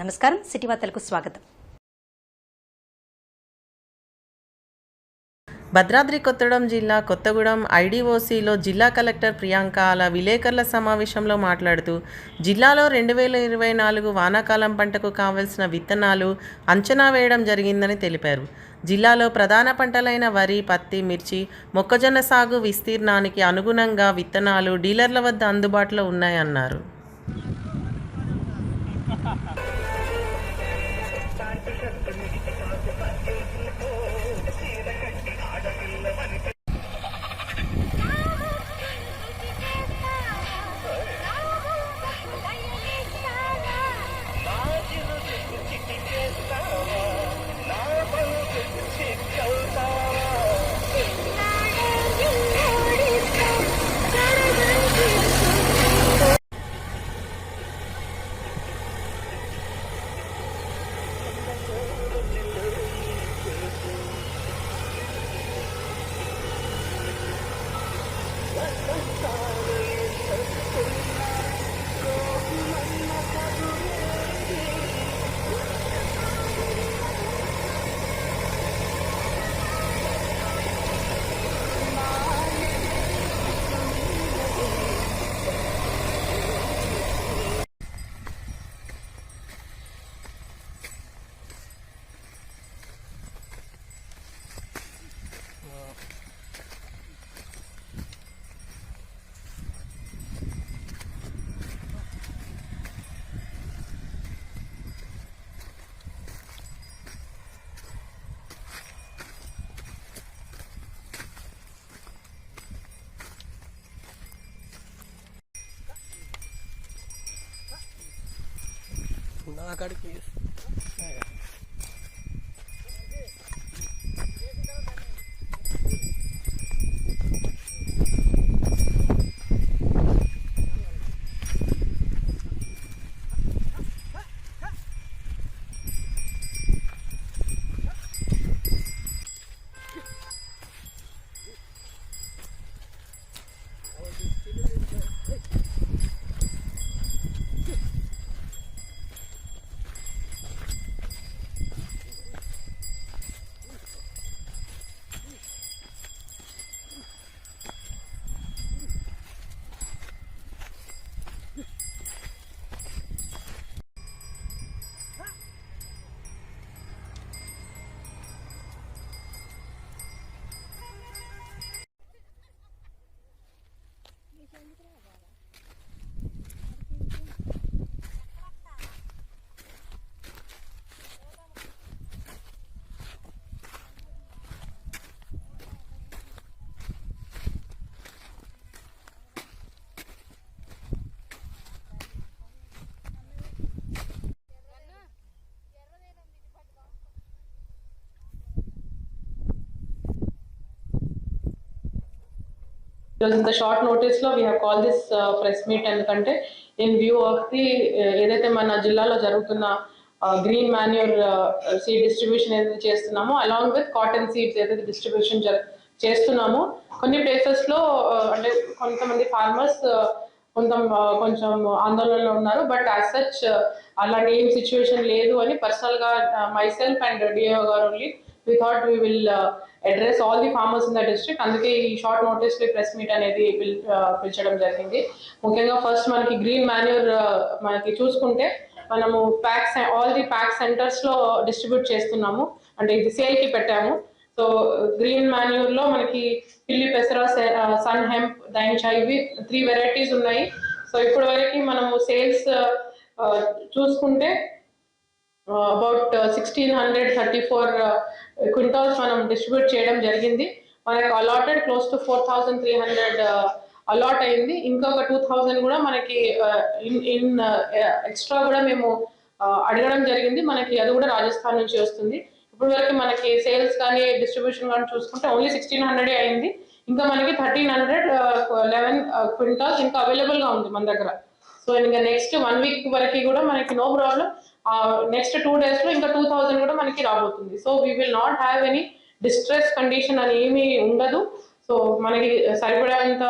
నమస్కారం. సిటీ వార్తలకు స్వాగతం. భద్రాద్రి కొత్తగూడెం జిల్లా కొత్తగూడెం ఐడిఓసిలో జిల్లా కలెక్టర్ ప్రియాంక అలా విలేకరుల సమావేశంలో మాట్లాడుతూ జిల్లాలో రెండు వేల ఇరవై నాలుగు వానాకాలం పంటకు కావలసిన విత్తనాలు అంచనా వేయడం జరిగిందని తెలిపారు. జిల్లాలో ప్రధాన పంటలైన వరి పత్తి మిర్చి మొక్కజొన్న సాగు విస్తీర్ణానికి అనుగుణంగా విత్తనాలు డీలర్ల వద్ద అందుబాటులో ఉన్నాయన్నారు. na cara com isso. The short notice లో we have called this uh, press ఎందుకంటే ఇన్ వ్యూ ఆఫ్ ది ఏదైతే మన జిల్లాలో జరుగుతున్న గ్రీన్ మాన్యూర్ సీడ్ డిస్ట్రిబ్యూషన్ ఏదైతే చేస్తున్నామో అలాంగ్ విత్ కాటన్ సీడ్స్ ఏదైతే డిస్ట్రిబ్యూషన్ చేస్తున్నామో కొన్ని ప్లేసెస్లో uh, అంటే కొంతమంది ఫార్మర్స్ uh, కొంత uh, కొంచెం ఆందోళనలో ఉన్నారు. బట్ యాజ్ సచ్ అలాంటి ఏం సిచ్యువేషన్ లేదు అని పర్సనల్గా మై సెల్ఫ్ అండ్ డిఓ గారు only we thought we will address all the farmers in the district అందుకే ఈ షార్ట్ నోటీస్ ప్రెస్ మీట్ అనేది పిల్- uh, పిలిచడం జరిగింది. ముఖ్యంగా ఫస్ట్ మనకి గ్రీన్ మాన్యూర్ uh, మనకి చూసుకుంటే మనము ప్యాక్స్ ఆల్ ది ప్యాక్ సెంటర్స్లో డిస్ట్రిబ్యూట్ చేస్తున్నాము. అంటే ఇది సేల్కి పెట్టాము. సో గ్రీన్ మాన్యూర్లో మనకి పిల్లి పెసర సన్ హెంప్ దైన్చా ఇవి త్రీ వెరైటీస్ ఉన్నాయి. సో ఇప్పటి వరకు మనము సేల్స్ uh, చూసుకుంటే about sixteen hundred thirty four quintals మనం డిస్ట్రిబ్యూట్ చేయడం జరిగింది. మనకి allotted close to four thousand three hundred allot అయింది. ఇంకొక టూ థౌజండ్ కూడా మనకి ఇన్ ఇన్ ఎక్స్ట్రా కూడా మేము uh, అడగడం జరిగింది. మనకి అది కూడా రాజస్థాన్ నుంచి వస్తుంది. ఇప్పుడు వరకు మనకి సేల్స్ కానీ డిస్ట్రిబ్యూషన్ కానీ చూసుకుంటే ఓన్లీ సిక్స్టీన్ హండ్రెడ్ అయింది. ఇంకా మనకి థర్టీన్ హండ్రెడ్ లెవెన్ క్వింటాల్స్ ఇంకా అవైలబుల్గా ఉంది మన దగ్గర. సో ఇంకా నెక్స్ట్ వన్ వీక్ వరకు కూడా మనకి నో ప్రాబ్లం నెక్స్ట్ టూ డేస్లో ఇంకా టూ థౌసండ్ కూడా మనకి రాబోతుంది. So we will not have any distress condition అని ఏమీ ఉండదు. సో మనకి సరిపడేంత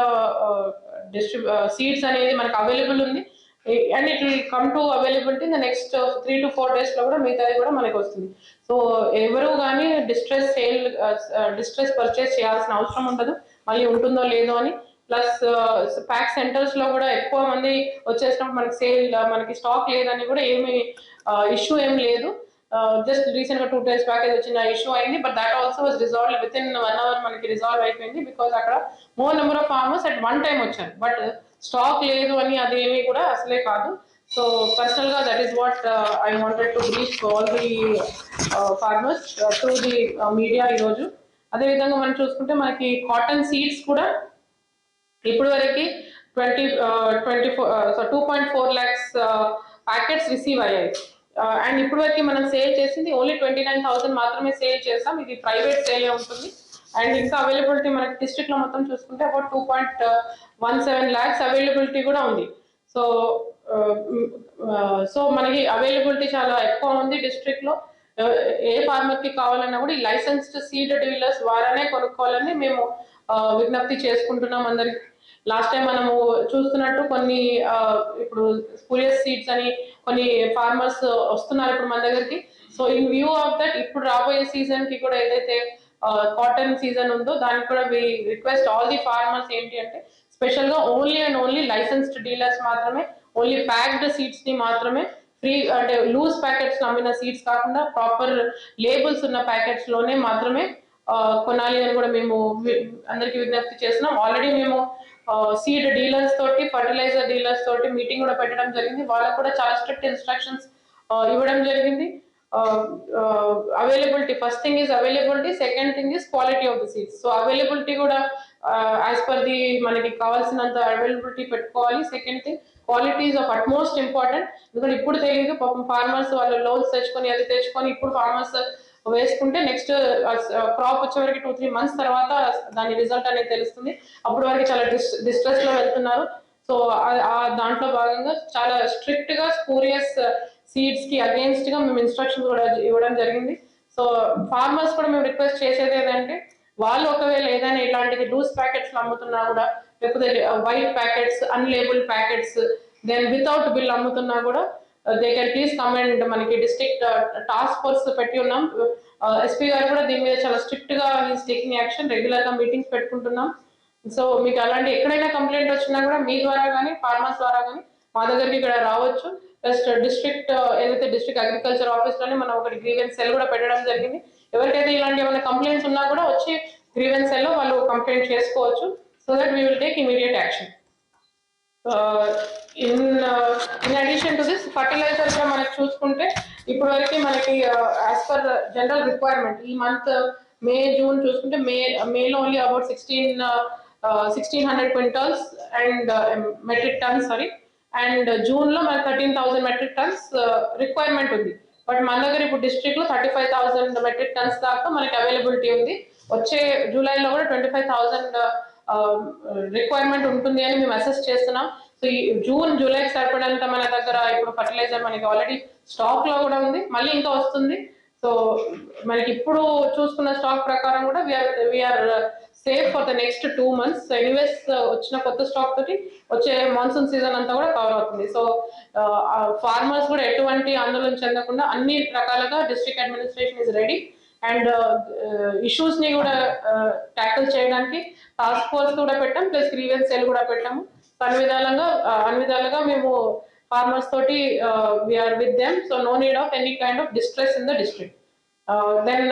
డిస్ట్రిబ్యూ సీడ్స్ అనేది మనకి అవైలబుల్ ఉంది. And it will come to availability the next three to four డేస్లో కూడా మిగతాది కూడా మనకి వస్తుంది. సో ఎవరు కానీ డిస్ట్రెస్ సేల్ డిస్ట్రెస్ పర్చేస్ చేయాల్సిన అవసరం ఉండదు. మళ్ళీ ఉంటుందో లేదో అని ప్లస్ ప్యాక్ సెంటర్స్లో కూడా ఎక్కువ మంది వచ్చేసినప్పుడు మనకి సేల్ మనకి స్టాక్ లేదని కూడా ఏమి ఇష్యూ ఏం లేదు. జస్ట్ రీసెంట్గా టూ డేస్ బ్యాక్ వచ్చిన ఇష్యూ అయింది. But that also was resolve within one hour మనకి రిజాల్వ్ అయిపోయింది. బికాస్ అక్కడ more number of farmers at one time వచ్చారు. బట్ స్టాక్ లేదు అని అదేమీ కూడా అసలే కాదు. సో పర్సనల్గా that is what I wanted to brief all the farmers through the media ఈరోజు అదేవిధంగా మనం చూసుకుంటే మనకి కాటన్ సీడ్స్ కూడా ఇప్పుడు వరకు twenty twenty four so two point four lakhs packets receive అయ్యాయి. అండ్ ఇప్పుడు వరకు మనం సేల్ చేసింది ఓన్లీ ట్వంటీ నైన్ థౌసండ్ మాత్రమే సేల్ చేస్తాం ఇది ప్రైవేట్ సేల్ ఉంటుంది. అండ్ ఇంకా అవైలబిలిటీ మనకి డిస్ట్రిక్ట్లో మొత్తం చూసుకుంటే about two point one seven lakhs availability కూడా ఉంది. సో సో మనకి అవైలబిలిటీ చాలా ఎక్కువ ఉంది డిస్ట్రిక్ట్లో. ఏ ఫార్మర్కి కావాలన్నా కూడా ఈ లైసెన్స్డ్ సీడ్ డీలర్స్ ద్వారానే కొనుక్కోవాలని మేము విజ్ఞప్తి చేసుకుంటున్నాం అందరికి. లాస్ట్ టైం మనము చూస్తున్నట్టు కొన్ని ఇప్పుడు స్పూరియస్ సీడ్స్ అని కొన్ని ఫార్మర్స్ వస్తున్నారు ఇప్పుడు మన దగ్గరికి. So in view of that ఇప్పుడు రాబోయే సీజన్కి కూడా ఏదైతే కాటన్ సీజన్ ఉందో దానికి కూడా we request all the farmers ఏంటి అంటే స్పెషల్గా only and only licensed dealers మాత్రమే ఓన్లీ ప్యాక్డ్ సీడ్స్ని మాత్రమే ఫ్రీ అంటే లూజ్ ప్యాకెట్స్ అమ్మిన సీడ్స్ కాకుండా ప్రాపర్ లేబుల్స్ ఉన్న ప్యాకెట్స్లోనే మాత్రమే కొనాలి అని కూడా మేము అందరికి విజ్ఞప్తి చేస్తున్నాం. ఆల్రెడీ మేము సీడ్ డీలర్స్ తోటి ఫర్టిలైజర్ డీలర్స్ తోటి మీటింగ్ కూడా పెట్టడం జరిగింది. వాళ్ళకు కూడా చాలా స్ట్రిక్ట్ ఇన్స్ట్రక్షన్స్ ఇవ్వడం జరిగింది. Availability first thing is availability second thing is quality of the seeds so availability కూడా యాజ్ పర్ ది మనకి కావాల్సినంత అవైలబిలిటీ పెట్టుకోవాలి. Second thing quality is of utmost important ఎందుకంటే ఇప్పుడు తెలియదు పాపం ఫార్మర్స్ వాళ్ళు లోన్స్ తెచ్చుకొని అది తెచ్చుకొని ఇప్పుడు ఫార్మర్స్ వేసుకుంటే నెక్స్ట్ క్రాప్ వచ్చే వరకు టూ త్రీ మంత్స్ తర్వాత దాని రిజల్ట్ అనేది తెలుస్తుంది. అప్పటి వరకు చాలా డిస్ డిస్ట్రెస్లో వెళ్తున్నారు. సో ఆ దాంట్లో భాగంగా చాలా స్ట్రిక్ట్గా స్పూరియస్ సీడ్స్కి అగేన్స్ట్గా మేము ఇన్స్ట్రక్షన్స్ కూడా ఇవ్వడం జరిగింది. సో ఫార్మర్స్ కూడా మేము రిక్వెస్ట్ చేసేది ఏంటంటే వాళ్ళు ఒకవేళ ఏదైనా ఇలాంటిది లూజ్ ప్యాకెట్స్ అమ్ముతున్నా కూడా లేకపోతే white packets unlabel packets then without bill అమ్ముతున్నా కూడా దే కెన్ ప్లీజ్ కమెంట్ మనకి డిస్ట్రిక్ట్ టాస్క్ ఫోర్స్ పెట్టి ఉన్నాం. Uh, ఎస్పీ గారు కూడా దీని మీద చాలా స్ట్రిక్ట్గా ఈస్ టేకింగ్ యాక్షన్ రెగ్యులర్గా మీటింగ్స్ పెట్టుకుంటున్నాం. సో మీకు అలాంటి ఎక్కడైనా కంప్లైంట్ వచ్చినా కూడా మీ ద్వారా కానీ ఫార్మర్స్ ద్వారా కానీ మా దగ్గరికి ఇక్కడ రావచ్చు. ప్లస్ డిస్ట్రిక్ట్ uh, uh, ఏదైతే డిస్ట్రిక్ట్ అగ్రికల్చర్ ఆఫీస్లోనే మనం ఒకటి గ్రీవెన్స్ సెల్ కూడా పెట్టడం జరిగింది. ఎవరికైతే ఇలాంటి ఏమైనా కంప్లైంట్స్ ఉన్నా కూడా వచ్చి గ్రీవెన్స్ సెల్లో వాళ్ళు కంప్లైంట్ చేసుకోవచ్చు. So that we will take immediate action in in addition to this fertiliser కూడా మనకి చూసుకుంటే ఇప్పటి వరకు మనకి యాజ్ పర్ జనరల్ రిక్వైర్మెంట్ ఈ మంత్ మే జూన్ చూసుకుంటే మే మేలో only about sixteen sixteen hundred quintals and metric tons sorry and జూన్లో మనకి thirteen thousand metric tons requirement ఉంది. బట్ మన దగ్గర ఇప్పుడు డిస్ట్రిక్ట్లో thirty five thousand metric tons దాకా మనకి అవైలబిలిటీ ఉంది. వచ్చే జూలైలో కూడా ట్వంటీ ఫైవ్ థౌసండ్ రిక్వైర్మెంట్ ఉంటుంది అని మేము అసెస్ చేస్తున్నాం. సో ఈ జూన్ జూలైకి సరిపడంత మన దగ్గర ఇప్పుడు ఫర్టిలైజర్ మనకి ఆల్రెడీ స్టాక్లో కూడా ఉంది. మళ్ళీ ఇంకా వస్తుంది. సో మనకి ఇప్పుడు చూసుకున్న స్టాక్ ప్రకారం కూడా we're we're safe for the next two months anyways వచ్చిన కొత్త స్టాక్ తోటి వచ్చే మాన్సూన్ సీజన్ అంతా కూడా కవర్ అవుతుంది. సో ఫార్మర్స్ uh, కూడా ఎటువంటి ఆందోళన చెందకుండా అన్ని రకాలుగా district administration is ready and issues uh, uh, ని కూడా uh, ట్యాకిల్ చేయడానికి టాస్క్ ఫోర్స్ కూడా పెట్టాం ప్లస్ గ్రీవెన్స్ సెల్ కూడా పెట్టాము. అన్ని విధాలుగా అన్ని విధాలుగా మేము ఫార్మర్స్ తోటి we're with them so no need of any kind of distress in the district then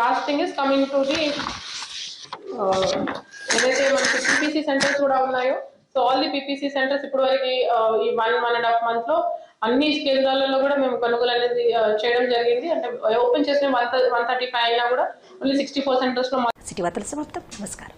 last thing is coming to the ఏదైతే మనకి పీపీసీ సెంటర్స్ కూడా ఉన్నాయో so all the PPC centres ఇప్పుడు వరకు ఈ వన్ వన్ అండ్ హాఫ్ మంత్లో అన్ని కేంద్రాలలో కూడా మేము కొనుగోలు అనేది చేయడం జరిగింది. అంటే ఓపెన్ చేసిన వన్ వన్ థర్టీ ఫైవ్ అయినా కూడా only sixty four centres city సమాప్తం. నమస్కారం.